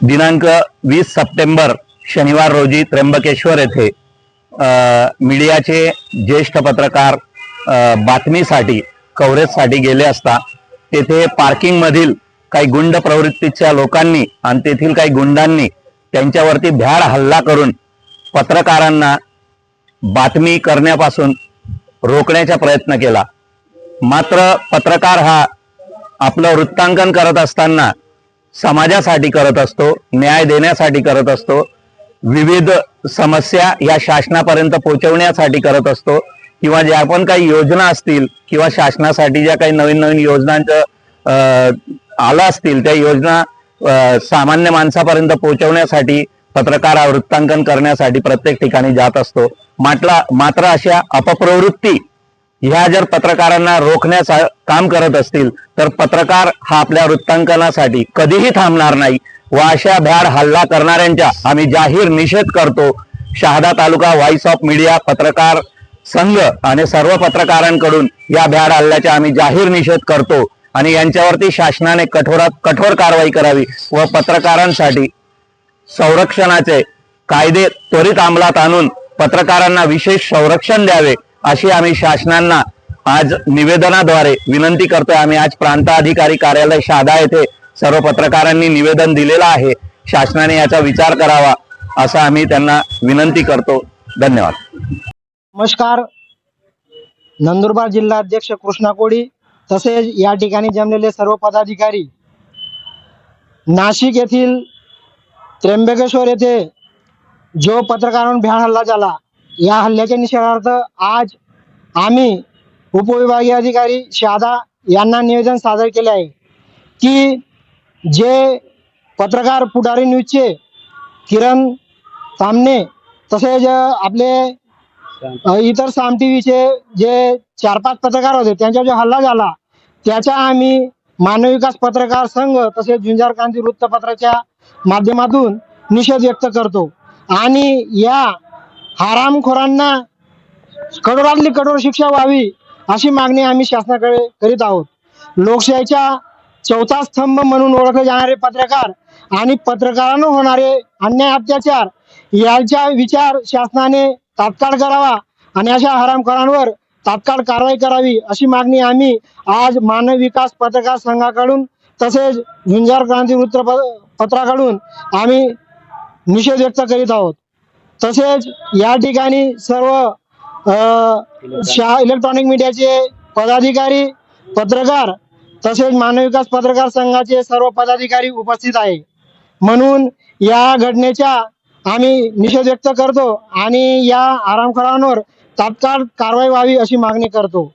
दिनांक वीस सप्टेंबर शनिवार रोजी त्र्यंबकेश्वर येथे मीडियाचे ज्येष्ठ पत्रकार बातमीसाठी कव्हरेजसाठी गेले असता तेथे पार्किंगमधील काही गुंड प्रवृत्तीच्या लोकांनी आणि तेथील काही गुंडांनी त्यांच्यावरती भ्याड हल्ला करून पत्रकारांना बातमी करण्यापासून रोखण्याचा प्रयत्न केला. मात्र पत्रकार हा आपलं वृत्तांकन करत असताना समाजासाठी करत असतो न्याय देण्यासाठी करत असतो विविध समस्या या शासनापर्यंत पोहोचवण्यासाठी करत असतो किंवा ज्या पण काही योजना असतील किंवा शासनासाठी ज्या काही नवीन नवीन योजनांचं आलं असतील त्या योजना सामान्य माणसापर्यंत पोहोचवण्यासाठी पत्रकार वृत्तांकन करण्यासाठी प्रत्येक ठिकाणी जात असतो. म्हटला मात्र अशा अपप्रवृत्ती ह्या जर पत्रकारांना रोखण्याचं काम करत असतील तर पत्रकार हा आपल्या वृत्तांकनासाठी कधीही थांबणार नाही व अशा भ्याड हल्ला करणाऱ्यांच्या आम्ही जाहीर निषेध करतो. Shahada taluka voice of media पत्रकार संघ आणि सर्व पत्रकारांकडून या भ्याड हल्ल्याचा आम्ही जाहीर निषेध करतो आणि यांच्यावरती शासनाने कठोरात कठोर कारवाई करावी व पत्रकारांसाठी संरक्षणाचे कायदे त्वरित अंमलात आणून पत्रकारांना विशेष संरक्षण द्यावे. अशी आम्ही शासनांना आज निवेदनाद्वारे विनंती करतोय. आम्ही आज प्रांताधिकारी कार्यालय शादा येथे सर्व पत्रकारांनी निवेदन दिलेलं आहे. शासनाने याचा विचार करावा असं आम्ही त्यांना विनंती करतो. धन्यवाद. नमस्कार. नंदुरबार जिल्हा अध्यक्ष कृष्णा कोळी तसेच या ठिकाणी जमलेले सर्व पदाधिकारी. नाशिक येथील त्र्यंबकेश्वर येथे जो पत्रकारांवर भ्याड हल्ला झाला या हल्ल्याच्या निषेधार्थ आज आम्ही उपविभागीय अधिकारी शहादा यांना निवेदन सादर केले आहे की जे पत्रकार पुढारी न्यूजचे किरण सामने तसेच आपले इतर साम टीव्हीचे जे चार पाच पत्रकार होते त्यांच्यावर जो हल्ला झाला त्याचा आम्ही मानव विकास पत्रकार संघ तसेच झुंजार क्रांती वृत्तपत्राच्या माध्यमातून निषेध व्यक्त करतो. आणि या हरामखोरांना कठोरातली कठोर शिक्षा व्हावी अशी मागणी आम्ही शासनाकडे करीत आहोत. लोकशाहीच्या चौथा स्तंभ म्हणून ओळखले जाणारे पत्रकार आणि पत्रकारांना होणारे अन्याय अत्याचार यांच्या विचार शासनाने तात्काळ करावा आणि अशा हरामखोरांवर तात्काळ कारवाई करावी अशी मागणी आम्ही आज मानव विकास पत्रकार संघाकडून तसेच झुंजार क्रांती वृत्तपत्राकडून आम्ही निषेध व्यक्त करीत आहोत. तसेच या ठिकाणी सर्व शहा इलेक्ट्रॉनिक मीडियाचे पदाधिकारी पत्रकार तसेच मानव विकास पत्रकार संघाचे सर्व पदाधिकारी उपस्थित आहे. म्हणून या घटनेच्या आम्ही निषेध व्यक्त करतो आणि या आरामखोरांवर तात्काळ कारवाई व्हावी अशी मागणी करतो.